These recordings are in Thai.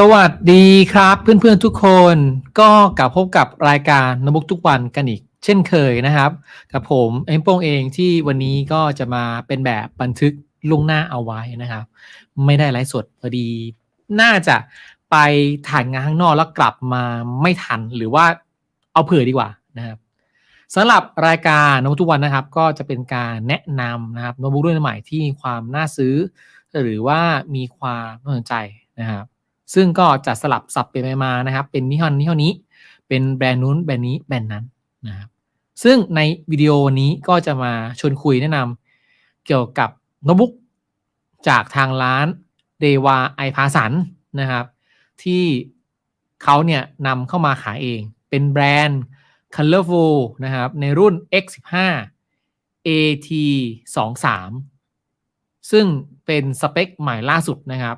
สวัสดีครับเพื่อนๆทุกคนก็กลับพบกับรายการนบุกทุกวันกันอีก เช่นเคยนะครับกับผมเอ็มโป้งเองที่วันนี้ก็จะมาเป็นแบบบันทึกล่วงหน้าเอาไว้นะครับ ไม่ได้ไลฟ์สดพอดี น่าจะไปถ่ายงานข้างนอกแล้วกลับมาไม่ทันหรือว่าเอาเผื่อดีกว่านะครับสำหรับรายการโน้ตทุกวันนะครับ ก็จะเป็นการแนะนำนะครับโน้ตบุ๊กรุ่นใหม่ที่มีความน่าซื้อ หรือว่ามีความน่าสนใจนะครับ ซึ่งก็จะสลับสับไปมานะครับ เป็นยี่ห้อนี้ยี่ห้อนี้ เป็นแบรนด์นู้นแบรนด์นี้แบรนด์นั้นนะครับซึ่งในวิดีโอนนี้ก็จะมาชวนคุยแนะนำเกี่ยวกับโน้ตบุ๊กจากทางร้านเดวาไอพาสันนะครับ ที่เขาเนี่ยนำเข้ามาขายเอง เป็นแบรนด์ Colorful นะครับ ในรุ่น X15 AT23 ซึ่งเป็นสเปคใหม่ล่าสุดนะครับ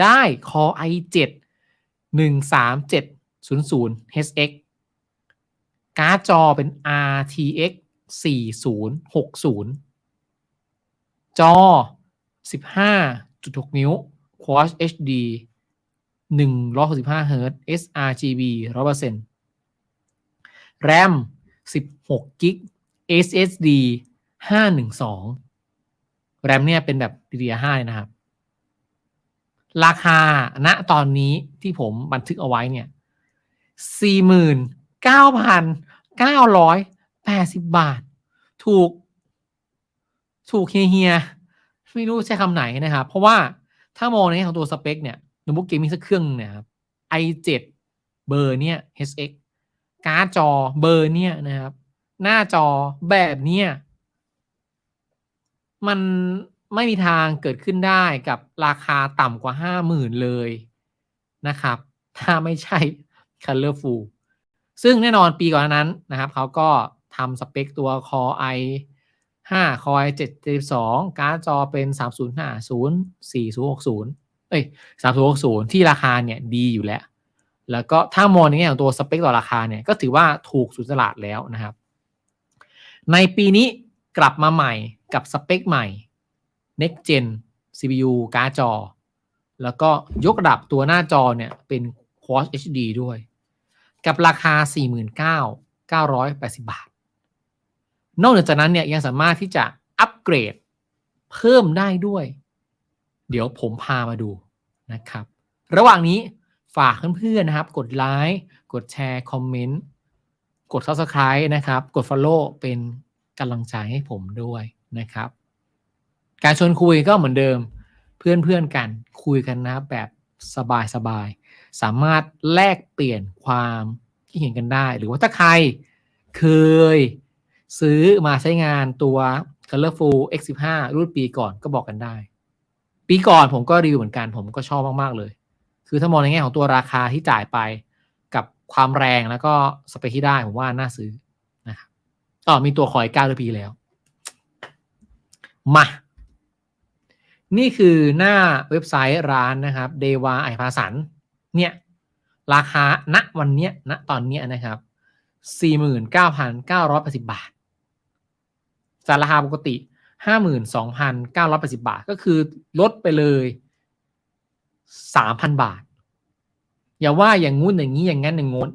ได้ Core i7 13700 HX การ์ดจอเป็น RTX 4060 จอ 15.6 นิ้ว Quad HD 165 Hz sRGB 100% RAM 16 g b SSD 512 RAM เนี่ยเป็นแบบ DDR5 นะครับ ราคาณตอนนี้ที่ผมบันทึกเอาไว้เนี่ยสี่หมื่นเก้าพันเก้าร้อยแปดสิบบาท ถูก ถูกเฮียๆไม่รู้ใช้คำไหนนะครับ เพราะว่าถ้ามองในแง่ของตัวสเปคเนี่ยโน้ตบุ๊กเกมมิ่งสักเครื่องเนี่ยครับ i7 เบอร์เนี่ย HX การ์ดจอเบอร์เนี่ยนะครับ หน้าจอแบบเนี้ยมัน ไม่มีทางเกิดขึ้นได้กับราคาต่ำกว่าห้าหมื่นเลยนะครับ ถ้าไม่ใช่ Colorful ซึ่งแน่นอนปีก่อนนั้นนะครับ เขาก็ทำสเปคตัว Core i 5 Core i 7 72 การ์ดจอเป็น 3050 4060 เอ้ย 3060 ที่ราคาเนี่ยดีอยู่แล้ว แล้วก็ถ้ามองในแง่ของตัวสเปคต่อราคาเนี่ย ก็ถือว่าถูกสุดตลาดแล้วนะครับ ในปีนี้กลับมาใหม่กับสเปคใหม่ Next Gen CPU การ์ดจอ แล้วก็ยกระดับตัวหน้าจอเนี่ยเป็น Quad HD ด้วย กับราคา 49,980 บาท นอกจากนั้นเนี่ยยังสามารถที่จะอัปเกรดเพิ่มได้ด้วย เดี๋ยวผมพามาดูนะครับ ระหว่างนี้ฝากเพื่อนๆนะครับ กดไลค์กดแชร์คอมเมนต์กด Subscribe นะครับ กด Follow เป็นกำลังใจให้ผมด้วยนะครับ การชวนคุยก็เหมือนเดิม เพื่อนๆกันคุยกันนะแบบสบายๆสามารถแลกเปลี่ยนความที่เห็นกันได้ หรือว่าถ้าใครเคยซื้อมาใช้งานตัว Colorful X15 รุ่นปีก่อนก็บอกกันได้ ปีก่อนผมก็รีวิวเหมือนกันผมก็ชอบมาก ๆ เลย คือถ้ามองในแง่ของตัวราคาที่จ่ายไปกับความแรงแล้วก็สเปคที่ได้ผมว่าน่าซื้อนะครับอ๋อมีตัวคอย9ด้วยปีแล้ว มา นี่คือหน้าเว็บไซต์ร้านนะครับเดวาไอพาสันเนี่ยราคาณวันเนี้ยณตอนเนี้ยนะครับ49,980บาทจากราคาปกติ52,980บาท ก็คือลดไปเลย3,000บาท อย่าว่าอย่างงู้นอย่างนี้อย่างนั้นอย่างงน้น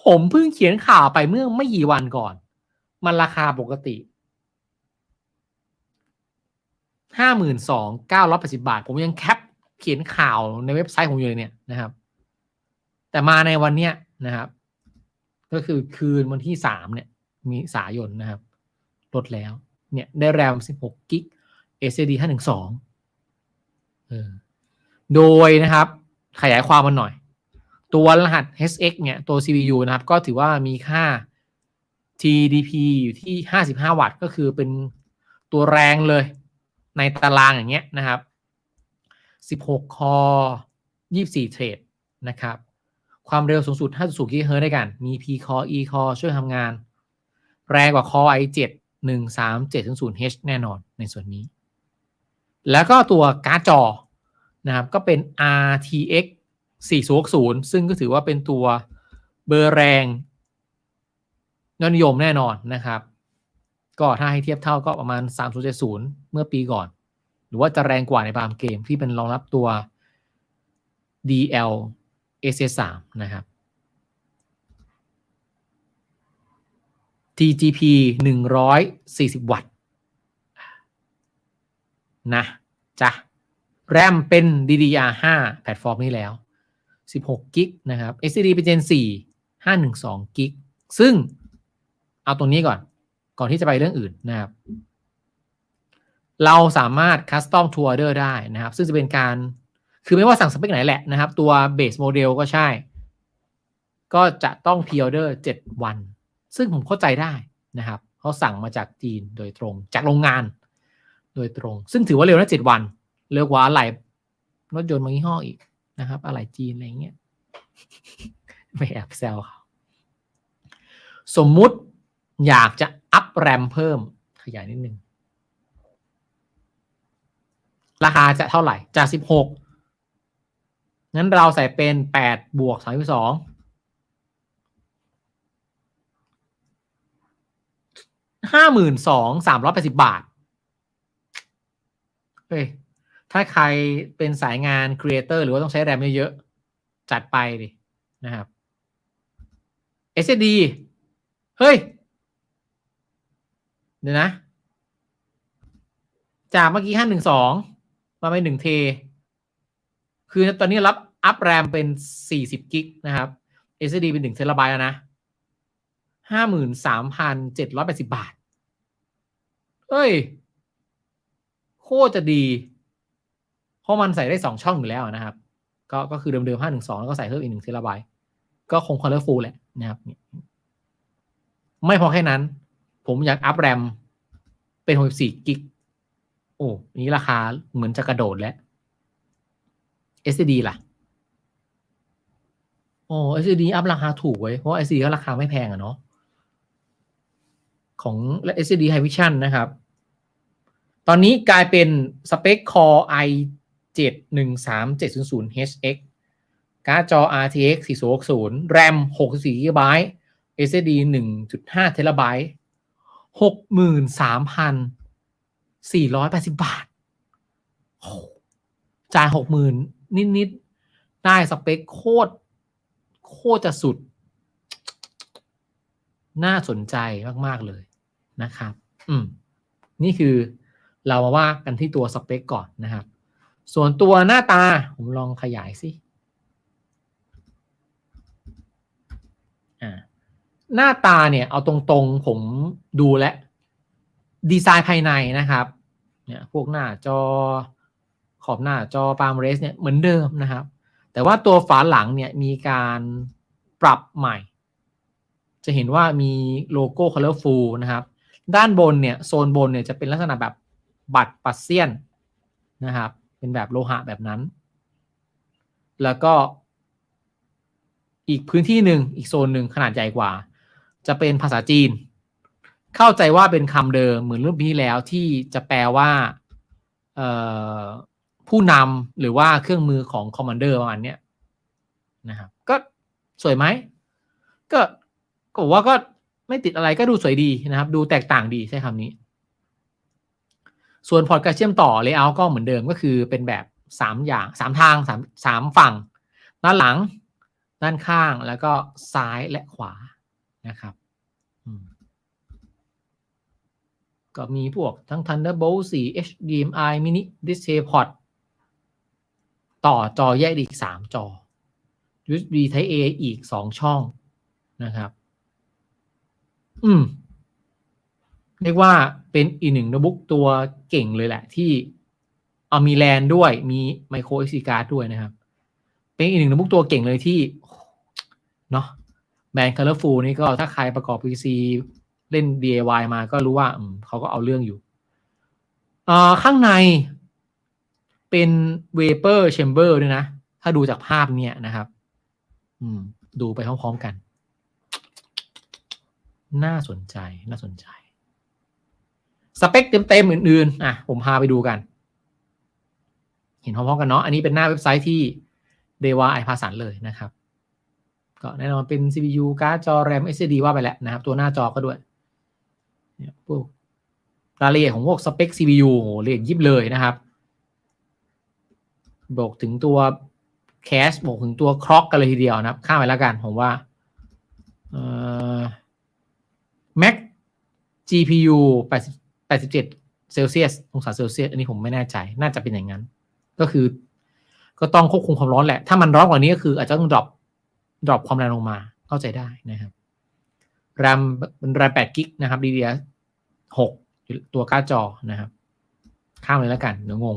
ผมเพิ่งเขียนข่าวไปเมื่อไม่กี่วันก่อน มันราคาปกติ ห้าหมื่นสองเก้าร้อยแปดสิบาท ผมยังแคปเขียนข่าวในเว็บไซต์ผมอยู่เลยเนี่ยนะครับ แต่มาในวันเนี้ยนะครับ ก็คือคืนวันที่สามเนี่ย มีสายนนะครับ ลดแล้ว เนี่ยได้แรมสิบหกกิก SSD ห้าหนึ่งสองโดยนะครับ ขยายความมันหน่อย ตัวรหัส HX เนี่ย ตัว CPU นะครับ ก็ถือว่ามีค่า TDP อยู่ที่ 55 วัตต์ ก็คือเป็นตัวแรงเลย ในตารางอย่างเงี้ยนะครับ 16 คอ 24 เทรดนะครับ ความเร็วสูงสุด 50 GHz ได้กัน มี P core E core ช่วยทำงาน แรงกว่า Core i7 13700H แน่นอนในส่วนนี้ แล้วก็ตัวการ์ดจอนะครับก็เป็น RTX 4060 ซึ่งก็ถือว่าเป็นตัวเบอร์แรงยอดนิยมแน่นอนนะครับ ก็ถ้าให้เทียบเท่าก็ประมาณ 3070 เมื่อปีก่อน หรือว่าจะแรงกว่าในบางเกมที่เป็นรองรับตัว DL SS3 นะครับ TGP 140 วัตต์นะจ้ะแรมเป็น DDR5 แพลตฟอร์มนี้แล้ว 16กิกนะครับ SSD เป็น Gen 4 512กิกซึ่งเอาตรงนี้ก่อน ก่อนที่จะไปเรื่องอื่นนะครับ เราสามารถคัสตอมทัวร์เดอร์ได้นะครับ ซึ่งจะเป็นการคือไม่ว่าสั่งสเปคไหนแหละนะครับ ตัวเบสโมเดลก็ใช่ ก็จะต้องพิออเดอร์7วัน ซึ่งผมเข้าใจได้นะครับเขาสั่งมาจากจีนโดยตรงจากโรงงาน โดยตรง ซึ่งถือว่าเร็วนะ7วัน เร็วกว่าอะไหล่รถยนต์บางยี่ห้ออีกนะครับ อะไหล่จีนอะไรเงี้ยไม่แอบแซวเขาสมมุติ อยากจะอัพแรมเพิ่มขยายนิดนึง ราคาจะเท่าไหร่ จาก 16 งั้นเราใส่เป็น 8 บวก 32ห้าหมื่นสองสามร้อยแปดสิบบาท เฮ้ย ถ้าใครเป็นสายงานครีเอเตอร์หรือว่าต้องใช้แรมเยอะๆ จัดไปดินะครับ SSD เฮ้ย เดี๋ยวนะ จากเมื่อกี้ห้าหนึ่งสองมาไปหนึ่งเท คือตอนนี้รับอัพแรมเป็นสี่สิบกิกนะครับ SSD เป็นหนึ่งเทราไบต์แล้วนะห้าหมื่นสามพันเจ็ดร้อยแปดสิบบาทเฮ้ย โคตรจะดี เพราะมันใส่ได้สองช่องอยู่แล้วนะครับ ก็ก็คือเดิมๆห้าหนึ่งสองแล้วก็ใส่เพิ่มอีกหนึ่งเทราไบต์ก็คงคอ l เลอร์ฟูลแหละนะครับ ไม่พอแค่นั้น ผมอยากอัพแรมเป็นหกสี่กิก โอ้นี้ราคาเหมือนจะกระโดดแล้ว SSD ล่ะ โอ้ SSD อัพราคาถูกไว้ย เพราะ SSD ก็ราคาไม่แพงอะเนาะ ของ SSD High Vision นะครับ ตอนนี้กลายเป็นสเปค Core i 7 1 3 7 0 0 HX การ์ดจอ RTX 4060 RAM 64 GB SSD 1.5 TB 63,480บาทโอ้จ่าย60,000นิดๆ ได้สเปคโคตร โคตรจะสุด น่าสนใจมาก ๆ เลยนะครับ อืม นี่คือเรามาว่ากันที่ตัวสเปคก่อนนะครับ ส่วนตัวหน้าตา ผมลองขยายสิ อ่า หน้าตาเนี่ยเอาตรงๆผมดูและ ดีไซน์ภายในนะครับเนี่ยพวกหน้าจอขอบหน้าจอปาล์มเรสเนี่ยเหมือนเดิมนะครับ แต่ว่าตัวฝาหลังเนี่ยมีการปรับใหม่ จะเห็นว่ามีโลโก้ Colorful นะครับ ด้านบนเนี่ยโซนบนเนี่ยจะเป็นลักษณะแบบบัตรปัสเซียนนะครับ เป็นแบบโลหะแบบนั้น แล้วก็อีกพื้นที่หนึ่งอีกโซนหนึ่งขนาดใหญ่กว่า จะเป็นภาษาจีน เข้าใจว่าเป็นคำเดิมเหมือนรุ่นที่แล้วที่จะแปลว่าผู้นำหรือว่าเครื่องมือของคอมมานเดอร์ประมาณนี้นะครับก็สวยไหมก็ก็ว่าก็ไม่ติดอะไรก็ดูสวยดีนะครับ ดูแตกต่างดีใช้คำนี้ ส่วนพอร์ตการเชื่อมต่อเลเยอร์ก็เหมือนเดิมก็คือเป็นแบบสามอย่างสามทางสามสามฝั่ง ด้านหลัง ด้านข้างแล้วก็ซ้ายและขวา นะครับก็มีพวกทั้ง Thunderbolt 4 HDMI Mini DisplayPort ต่อจอแยกอีก 3 จอ USB Type A อีก 2 ช่องนะครับ อืม เรียกว่าเป็นอีกหนึ่งโน้ตบุ๊กตัวเก่งเลยแหละ ที่เอามีแลนด้วยมีไมโคร SD card ด้วยนะครับ เป็นอีกหนึ่งโน้ตบุ๊กตัวเก่งเลยที่ เนาะ แบรนด์ Colorful นี่ก็ถ้าใครประกอบ PC เล่น DIY มาก็รู้ว่าเขาก็เอาเรื่องอยู่ ข้างในเป็น vapor chamber ด้วยนะ ถ้าดูจากภาพเนี่ยนะครับดูไปพร้อมๆกัน น่าสนใจ น่าสนใจ สเปคเต็มๆอื่นๆ อะ ผมพาไปดูกัน เห็นพร้อมๆกันเนาะ อันนี้เป็นหน้าเว็บไซต์ที่ d e w a i พาสันเลยนะครับ ก็แน่นอนเป็น CPU การ์ดจอ RAM SSD ว่าไปแล้วนะครับ ตัวหน้าจอก็ด้วยเนี่ยพวกรายละเอียดของพวกสเปค CPU โหละเอียดยิบเลยนะครับบอกถึงตัวแคชบวกถึงตัวคล็อกกันเลยทีเดียวนะครับ ข้ามไปแล้วกัน ผมว่าเอ่อ Mac GPU 80 87เซลเซียสองศาเซลเซียส อันนี้ผมไม่แน่ใจ น่าจะเป็นอย่างนั้น ก็คือ ก็ต้องควบคุมความร้อนแหละ ถ้ามันร้อนกว่านี้ก็คืออาจจะต้องดรอป ดรอปความแรงลงมาเข้าใจได้นะครับแรมเป็นแรม8กิกนะครับ DDR 6ตัวการ์ดจอนะครับ ข้ามเลยแล้วกันเดี๋ยวงง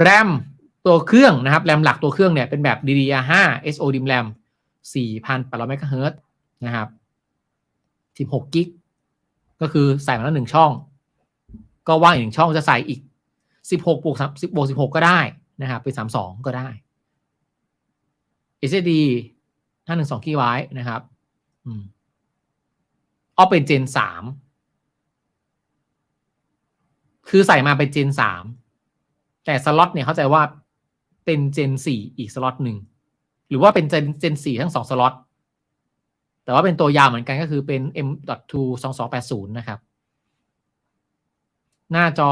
แรมตัวเครื่องนะครับแรมหลักตัวเครื่องเนี่ยเป็นแบบ DDR5 SODIMM RAM 4,800 MHz นะครับ16กิกก็คือใส่มาแล้วหนึ่งช่อง ก็ว่างอีกหนึ่งช่องจะใส่อีก 16บวก10บวก16 ก็ได้นะครับ เป็น 32 ก็ได้ SSD 512 GB นะครับอืมเอาเป็น Gen 3คือใส่มาเป็น Gen 3แต่สล็อตเนี่ยเข้าใจว่าเป็น Gen 4อีกสล็อตหนึ่งหรือว่าเป็น Gen Gen 4ทั้งสองสล็อตแต่ว่าเป็นตัวยาวเหมือนกันก็คือเป็น M.2 2280 นะครับ หน้าจอ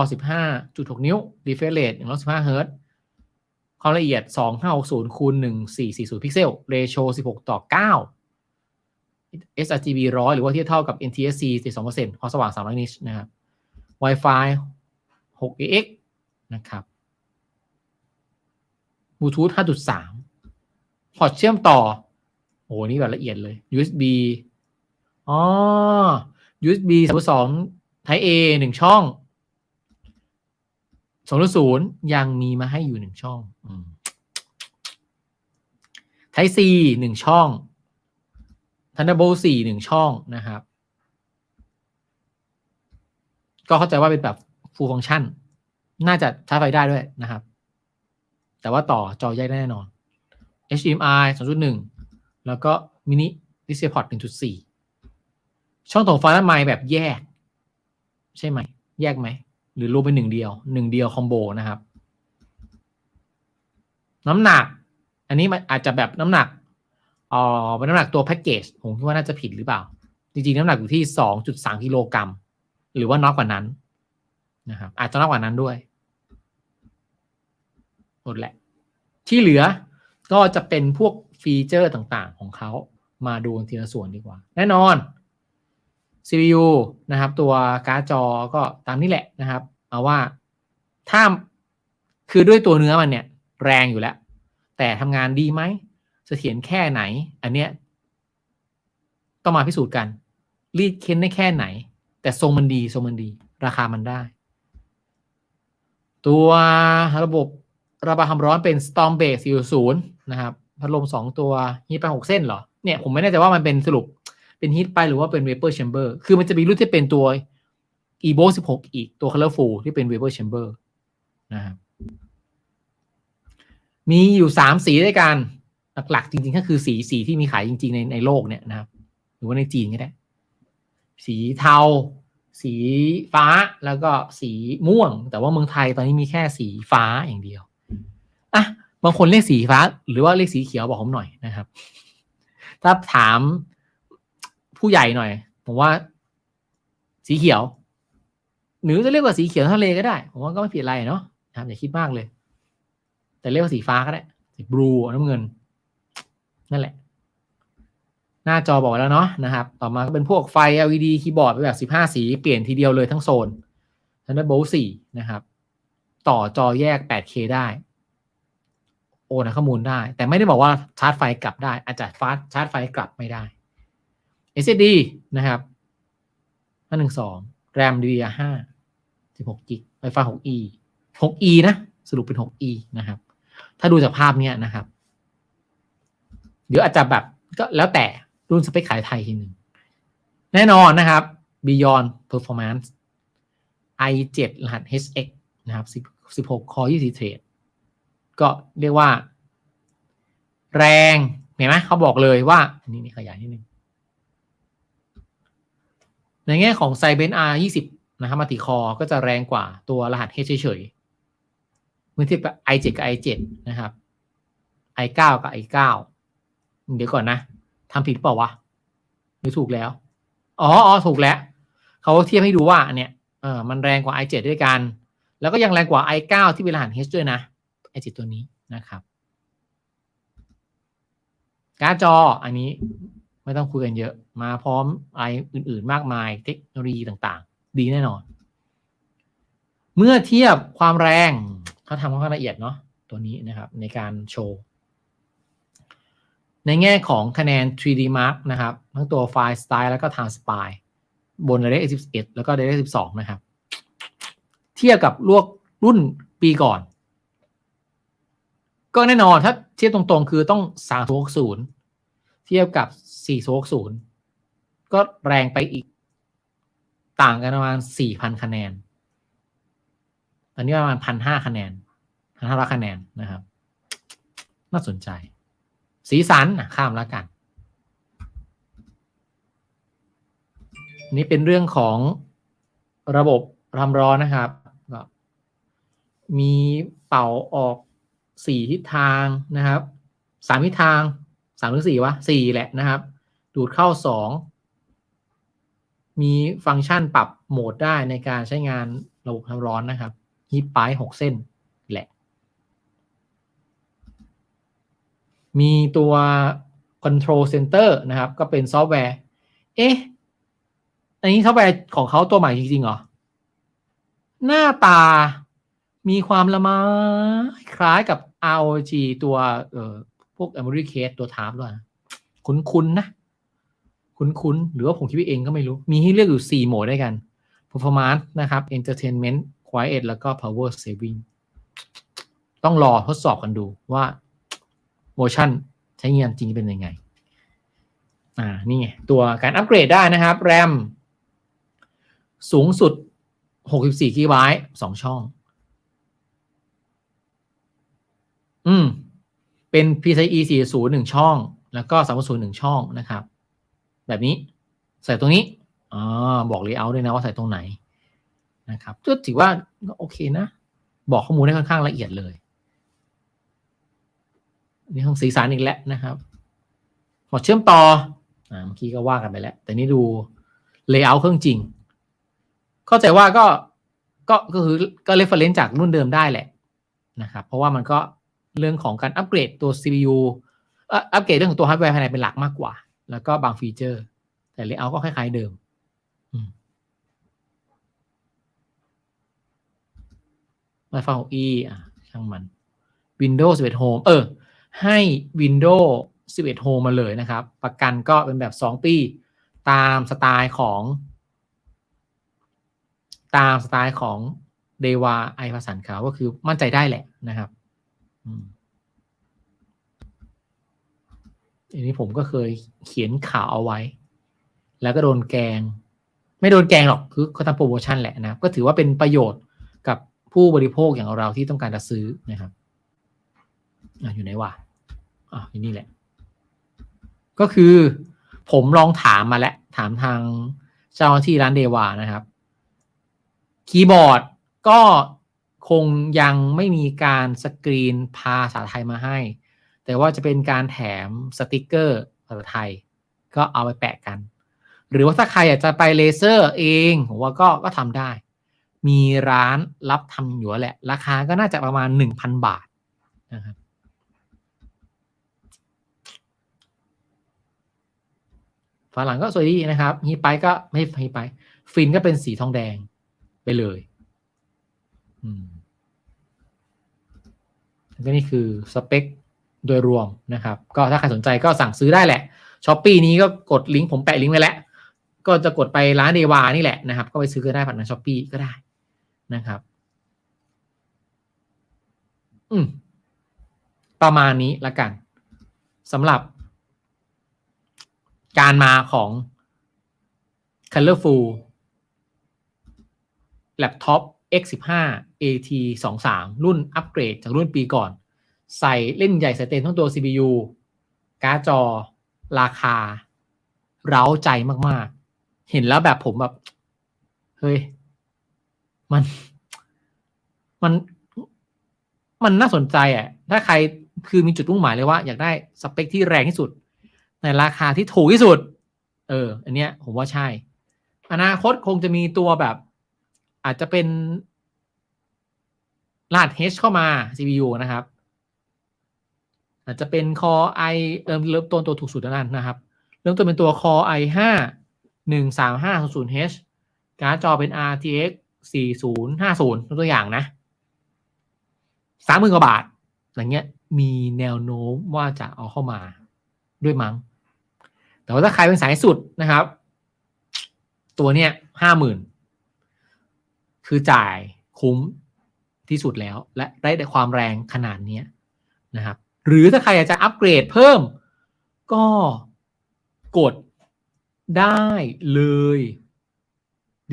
15.6 นิ้ว refresh rate 115 Hz ความละเอียด 2560คูณ1440 พิกเซล ratio 16 ต่อ 9 sRGB 100 หรือว่าเทียบเท่ากับ NTSC 72%ความสว่าง 300 นิชนะครับ Wi-Fi 6AX นะครับบลูทูธ5.3 พอร์ตเชื่อมต่อ โอ้นี่แบบละเอียดเลย USB อ๋อ USB 3.2 Type A หนึ่ง ช่อง2.0ยังมีมาให้อยู่หนึ่งช่อง Type C หนึ่งช่อง Thunderbolt 4หนึ่งช่องนะครับ ก็เข้าใจว่าเป็นแบบ full function น่าจะชาร์จไฟได้ด้วยนะครับ แต่ว่าต่อจอแยกได้แน่นอน HDMI 2.1 แล้วก็ mini DisplayPort 1.4 ช่องต่อไฟและไมค์แบบแยก ใช่ไหม แยกไหม หรือรวมเป็นหนึ่งเดียวหนึ่งเดียวคอมโบนะครับ น้ำหนัก อันนี้มันอาจจะแบบน้ำหนักอ๋อเป็นน้ำหนักตัวแพ็กเกจผมคิดว่าน่าจะผิดหรือเปล่า จริงๆ น้ำหนักอยู่ที่2.3กิโลกรัมหรือว่าน้อยกว่านั้นนะครับ อาจจะน้อยกว่านั้นด้วยหมดแหละ ที่เหลือก็จะเป็นพวกฟีเจอร์ต่างๆ ของเขามาดูทีละส่วนดีกว่า แน่นอน CPU นะครับ ตัวการ์ดจอก็ตามนี้แหละนะครับ เอาว่าถ้าคือด้วยตัวเนื้อมันเนี่ยแรงอยู่แล้ว แต่ทำงานดีไหมเสถียรแค่ไหน อันเนี้ยต้องมาพิสูจน์กันรีดเค้นได้แค่ไหน แต่ทรงมันดีทรงมันดี ราคามันได้ ตัวระบบระบายความร้อนเป็น Storm Base 4.0 นะครับ พัดลม 2 ตัวฮีทไป6เส้นเหรอ เนี่ย ผมไม่แน่ใจว่ามันเป็นสรุป เป็นฮีทไปหรือว่าเป็น Vapor Chamber คือมันจะมีรุ่นที่เป็นตัว Evo 16อีกตัว Colorful ที่เป็น Vapor Chamber นะครับมีอยู่3สีด้วยกัน หลักๆ จริง ๆ ก็คือสีสีที่มีขายจริง ๆ ในในโลกเนี่ยนะครับ หรือว่าในจีนก็ได้ สีเทา สีฟ้าแล้วก็สีม่วง แต่ว่าเมืองไทยตอนนี้มีแค่สีฟ้าอย่างเดียวอะบางคนเรียกสีฟ้า หรือว่าเรียกสีเขียวบอกผมหน่อยนะครับ ถ้าถาม ผู้ใหญ่หน่อย ผมว่า สีเขียว หรือจะเรียกว่าสีเขียวทะเลก็ได้ ผมว่าก็ไม่ผิดอะไรเนาะนะครับอย่าคิดมากเลย แต่เรียกว่าสีฟ้าก็ได้สีบลูน้ำเงิน นั่นแหละ หน้าจอบอกแล้วเนาะนะครับ ต่อมาก็เป็นพวกไฟ LED คีย์บอร์ดเป็นแบบ15 สี เปลี่ยนทีเดียวเลยทั้งโซน Thunderbolt 4นะครับ ต่อจอแยก 8K ได้ โอนข้อมูลได้ แต่ไม่ได้บอกว่าชาร์จไฟกลับได้ อาจจะฟาสชาร์จไฟกลับไม่ได้ SSD นะครับ512 RAM DDR5 16 g b Wi-Fi 6E 6E นะ สรุปเป็น 6E นะครับ ถ้าดูจากภาพเนี้ยนะครับ เดี๋ยวอาจจะแบบก็แล้วแต่รุ่นสเปคขายไทยทีหนึ่ง แน่นอนนะครับ Beyond Performance i7 รหัส HX นะครับ16 Core 20 Thread ก็เรียกว่า แรง เห็นไหมเขาบอกเลยว่า อันนี้นี่ขยายนิดนึง ในแง่ของ c y b e n R20 นะครับมัติคอก็จะแรงกว่าตัวรหัส H เฉยๆเมื่อเทียบกับ i7 กับ i7 นะครับ i9 กับ i9 เดี๋ยวก่อนนะทำผิดเปล่าวะหรือถูกแล้ว อ๋ออ๋อถูกแล้วเขาเทียบให้ดูว่าเนี่ยเออมันแรงกว่า i7 ด้วยกัน แล้วก็ยังแรงกว่า i9 ที่เป็นรหัส H ด้วยนะ i7 ตัวนี้นะครับ การ์ดจออันนี้ ไม่ต้องคุยกันเยอะ มาพร้อมอะไรอื่น ๆ มากมายเทคโนโลยีต่างๆ ดีแน่นอน เมื่อเทียบความแรงเขาทำค่อนข้างละเอียดเนาะตัวนี้นะครับ ในการโชว์ ในแง่ของคะแนน 3D Mark นะครับ ทั้งตัวไฟล์ Style แล้วก็ Time Spy บน Direct 11 แล้วก็ Direct 12 นะครับ เทียบกับลวกรุ่นปีก่อน ก็แน่นอนถ้าเทียบตรงๆ คือต้อง 360 เทียบกับ460 ก็แรงไปอีกต่างกันประมาณ 4,000 คะแนน ตอนนี้ประมาณ 1,500 คะแนน 1,500 คะแนนนะครับ น่าสนใจ สีสันข้ามแล้วกันอันนี้เป็นเรื่องของระบบความร้อนนะครับ มีเป่าออกสี่ทิศทางนะครับสามทิศทางามหรือสี่วะสี่แหละนะครับ ดูดเข้าสองมีฟังก์ชันปรับโหมดได้ในการใช้งานระบบความร้อนนะครับฮีทไปหกเส้นแหละ มีตัว Control Center นะครับ ก็เป็นซอฟต์แวร์ เอ๊ะ อันนี้ซอฟต์แวร์ของเขาตัวใหม่จริงๆเหรอ หน้าตามีความละไม้คล้ายกับ ROG ตัวเอ่อ พวก Memory Case ตัวทาร์ปด้วยนคุ้นๆนะ คุ้นๆ หรือว่าผมคิดเองก็ไม่รู้ มีให้เลือกอยู่ 4 โหมดด้วยกัน Performance นะครับ Entertainment Quiet แล้วก็ Power Saving ต้องรอทดสอบกันดูว่าเวอร์ชันใช้งานจริงเป็นยังไง อ่า นี่ไง ตัวการอัปเกรดได้นะครับ แรมสูงสุด 64 g b 2ช่อง อืม เป็น PCIe 40 1 ช่อง แล้วก็3.0 1 ช่องนะครับ แบบนี้ใส่ตรงนี้อ๋อบอก layout ด้วยนะว่าใส่ตรงไหนนะครับก็ถือว่าโอเคนะ บอกข้อมูลได้ค่อนข้างละเอียดเลย นี่ของสีสันอีกแล้วนะครับหมดเชื่อมต่ออ่าเมื่อกี้ก็ว่ากันไปแล้ว แต่นี่ดู layout เครื่องจริง เข้าใจว่าก็ก็ก็คือก็ reference จากรุ่นเดิมได้แหละนะครับ เพราะว่ามันก็ เรื่องของการอัปเกรดตัว CPU อัปเกรดเรื่องของตัวฮาร์ดแวร์ภายในเป็นหลักมากกว่า แล้วก็บางฟีเจอร์ แต่ layout ก็คล้ายๆเดิมอืม Wi-Fi 6E อะช่างมัน Windows 11 Home เออ ให้ Windows 11 Home มาเลยนะครับ ประกันก็เป็นแบบ 2 ปี ตามสไตล์ของ ตามสไตล์ของเดวาไอภาสันเขาก็คือมั่นใจได้แหละนะครับ อันนี้ผมก็เคยเขียนข่าวเอาไว้ แล้วก็โดนแกง ไม่โดนแกงหรอกคือเขาทำโปรโมชั่นแหละนะครับ ก็ถือว่าเป็นประโยชน์กับผู้บริโภคอย่างเราที่ต้องการจะซื้อนะครับออยู่ไหนวะอะอยู่นี่แหละ ก็คือผมลองถามมาแล้วถามทางเจ้าหน้าที่ร้านเดวานะครับ คีย์บอร์ดก็ คงยังไม่มีการสกรีนภาษาไทยมาให้ แต่ว่าจะเป็นการแถมสติกเกอร์ภาษาไทย ก็เอาไปแปะกัน หรือว่าถ้าใครอยากจะไปเลเซอร์เองผมว่าก็ก็ทำได้ มีร้านรับทำอยู่แหละ ราคาก็น่าจะประมาณ 1,000 บาทนะครับฝาหลังก็สวยดีนะครับฮีไปก็ไม่ฮีไป ฟินก็เป็นสีทองแดงไปเลย ก็นี่คือสเปคโดยรวมนะครับ ก็ถ้าใครสนใจก็สั่งซื้อได้แหละช้อปปีนี้ก็กดลิงก์ผมแปะลิงก์ไว้แล้ว ก็จะกดไปร้านเดวานี่แหละนะครับ ก็ไปซื้อก็ได้ผ่านทางช้อปปีก็ได้นะครับ อืม ประมาณนี้ละกันสำหรับ การมาของ Colorful แล็ปท็อป X15 AT 23 รุ่นอัปเกรดจากรุ่นปีก่อน ใส่เล่นใหญ่ใส่เต็มทั้งตัว CPU การ์ดจอ ราคา เร้าใจมากๆ เห็นแล้วแบบผมแบบ เฮ้ย มัน มัน มันน่าสนใจอะ ถ้าใครคือมีจุดมุ่งหมายเลยว่า อยากได้สเปคที่แรงที่สุด ในราคาที่ถูกที่สุด เออ อันเนี้ย ผมว่าใช่ อนาคตคงจะมีตัวแบบ อาจจะเป็นรหัส H เข้ามา CPU นะครับ อาจจะเป็น Core i เริ่มเริ่มต้นตัวถูกสุดแล้วนั่นนะครับ เริ่มต้นเป็นตัว Core i 5 1 3 5 0 0 H การ์ดจอเป็น RTX 4050ตัวอย่างนะสามหมื่นกว่าบาท อย่างเงี้ย มีแนวโน้มว่าจะเอาเข้ามาด้วยมั้ง แต่ว่าถ้าใครเป็นสายสุดนะครับ ตัวเนี้ยห้าหมื่น คือจ่ายคุ้มที่สุดแล้ว และได้ความแรงขนาดนี้นะครับ หรือถ้าใครอยากจะอัปเกรดเพิ่ม ก็กดได้เลย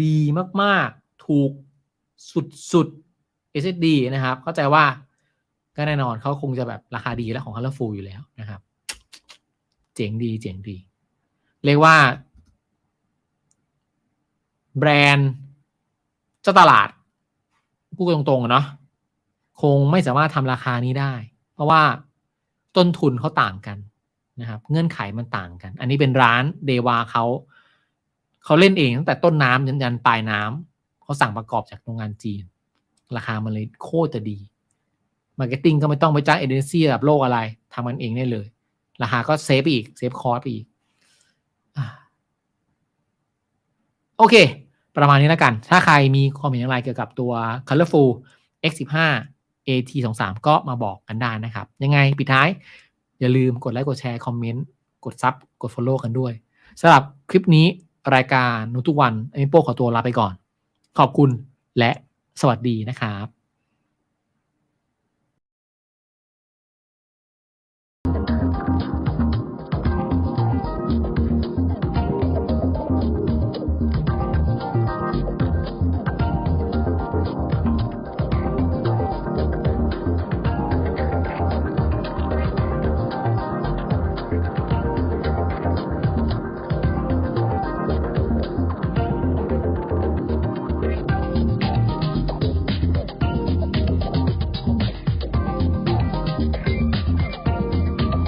ดีมาก ๆ ถูกสุด ๆ SSD นะครับ เข้าใจว่าก็แน่นอนเขาคงจะแบบราคาดีแล้วของ Colorful อยู่แล้วนะครับ เจ๋งดีเจ๋งดี เรียกว่า แบรนด์ เจ้าตลาดพูดตรงๆเนาะคงไม่สามารถทำราคานี้ได้ เพราะว่าต้นทุนเขาต่างกันนะครับ เงื่อนไขมันต่างกัน อันนี้เป็นร้านเดวาเขาเขาเล่นเองตั้งแต่ต้นน้ำยันยันปลายน้ำเขาสั่งประกอบจากโรงงานจีน ราคามันเลยโคตรจะดีมาร์เก็ตติ้งก็ไม่ต้องไปจ้างเอเจนซี่ระดับโลกอะไรทำมันเองได้เลย ราคาก็เซฟอีกเซฟคอร์สอีกโอเค ประมาณนี้แล้วกัน ถ้าใครมีความเห็นอย่างไรเกี่ยวกับตัว Colorful X15 AT23 ก็มาบอกกันได้นะครับ ยังไงปิดท้าย อย่าลืมกดไลค์กดแชร์คอมเมนต์กดซับกด Follow กันด้วยสำหรับคลิปนี้รายการนุทุกวันอมิโป้ขอตัวลาไปก่อน ขอบคุณและสวัสดีนะครับ